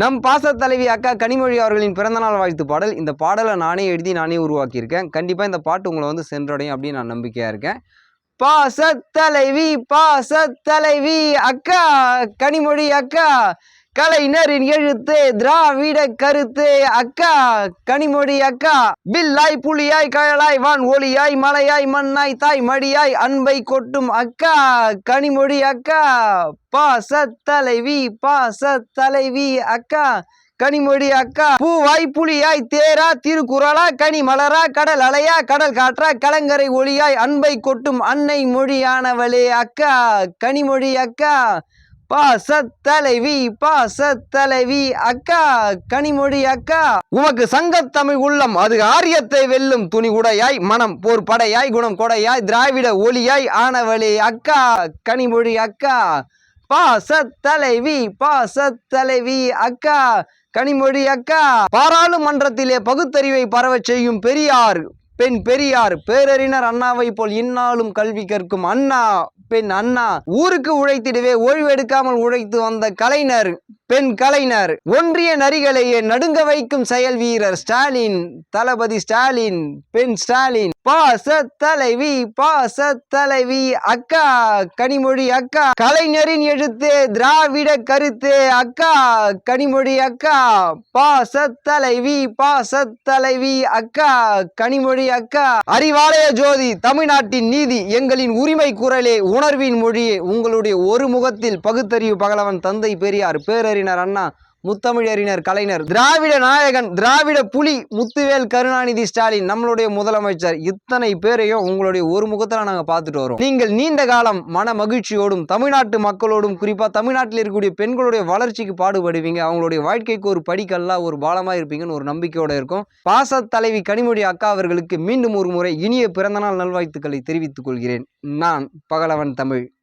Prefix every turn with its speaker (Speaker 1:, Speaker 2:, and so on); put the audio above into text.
Speaker 1: நம் பாச தலைவி அக்கா கனிமொழி அவர்களின் பிறந்தநாள் வாழ்த்து பாடல். இந்த பாடலை நானே எழுதி நானே உருவாக்கியிருக்கேன். கண்டிப்பாக இந்த பாட்டு உங்களை வந்து சென்றடையும் அப்படின்னு நான் நம்பிக்கையாக இருக்கேன். பாச தலைவி பாச தலைவி அக்கா கனிமொழி அக்கா கலைஞரின் எழுத்து திராவிட கருத்து அக்கா கனிமொழி அக்கா பில்லாய் புலியாய் கயலாய் வான் ஒளியாய் மலையாய் மண்ணாய் தாய் மடியாய் அன்பை கொட்டும் அக்கா கனிமொழி அக்கா பாச தலைவி பாச தலைவி அக்கா கனிமொழி அக்கா பூவாய் புலியாய் தேரா திருக்குறளா கனி மலரா கடல் அலையா கடல் காற்றா கலங்கரை ஒளியாய் அன்பை கொட்டும் அன்னை மொழியானவளே அக்கா கனிமொழி அக்கா பாச தலைவி பாச தலைவி அக்கா கனிமொழி அக்கா. உமக்கு சங்கத்தமிழ் உள்ளம் அது ஆரியத்தை வெல்லும் துணி உடையாய் மனம் போர் படையாய் குணம் கொடையாய் திராவிட ஒளியாய் ஆனவளே அக்கா கனிமொழி அக்கா. பாச தலைவி பாச தலைவி அக்கா கனிமொழி அக்கா. பாராளுமன்றத்திலே பகுத்தறிவை பரவச் செய்யும் பெரியார் பெண் பெரியார் பேரறிஞர் அண்ணாவை போல் இந்நாளும் கல்வி கற்கும் அண்ணா. பெண் அண்ணா ஊருக்கு உழைத்திடவே ஓய்வெடுக்காமல் உழைத்து வந்த கலைஞர். பெண் கலைஞர். ஒன்றிய நரிகளையே நடுங்க வைக்கும் செயல் வீரர் ஸ்டாலின் தளபதி ஸ்டாலின் பெண் ஸ்டாலின். பாச தலைவி பாச தலைவி அக்கா கனிமொழி அக்கா. கலைஞரின் எழுத்து திராவிட கருத்து அக்கா கனிமொழி அக்கா. பாச தலைவி பாச தலைவி அக்கா கனிமொழி அக்கா. அறிவாலய ஜோதி தமிழ்நாட்டின் நீதி எங்களின் உரிமை குரலே உணர்வின் மொழியே உங்களுடைய ஒரு முகத்தில் பகுத்தறிவு பகலவன் தந்தை பெரியார் பேரறிஞர் அண்ணா முத்தமிழறிஞர் கலைஞர் திராவிட நாயகன் திராவிட புலி முத்துவேல் கருணாநிதி ஸ்டாலின் நம்மளுடைய முதலமைச்சர். இத்தனை பேரையும் உங்களுடைய ஒரு முகத்தில் நாங்கள் பார்த்துட்டு வரோம். நீங்கள் நீண்ட காலம் மன மகிழ்ச்சியோடும் தமிழ்நாட்டு மக்களோடும் குறிப்பாக தமிழ்நாட்டில் இருக்கக்கூடிய பெண்களுடைய வளர்ச்சிக்கு பாடுபடுவீங்க. அவங்களுடைய வாழ்க்கைக்கு ஒரு படிக்கல்லா ஒரு பாலமாக இருப்பீங்கன்னு ஒரு நம்பிக்கையோட இருக்கும். பாச தலைவி கனிமொழி அக்கா அவர்களுக்கு மீண்டும் ஒரு முறை இனிய பிறந்தநாள் நல்வாழ்த்துக்களை தெரிவித்துக் கொள்கிறேன். நான் பகலவன் தமிழ்.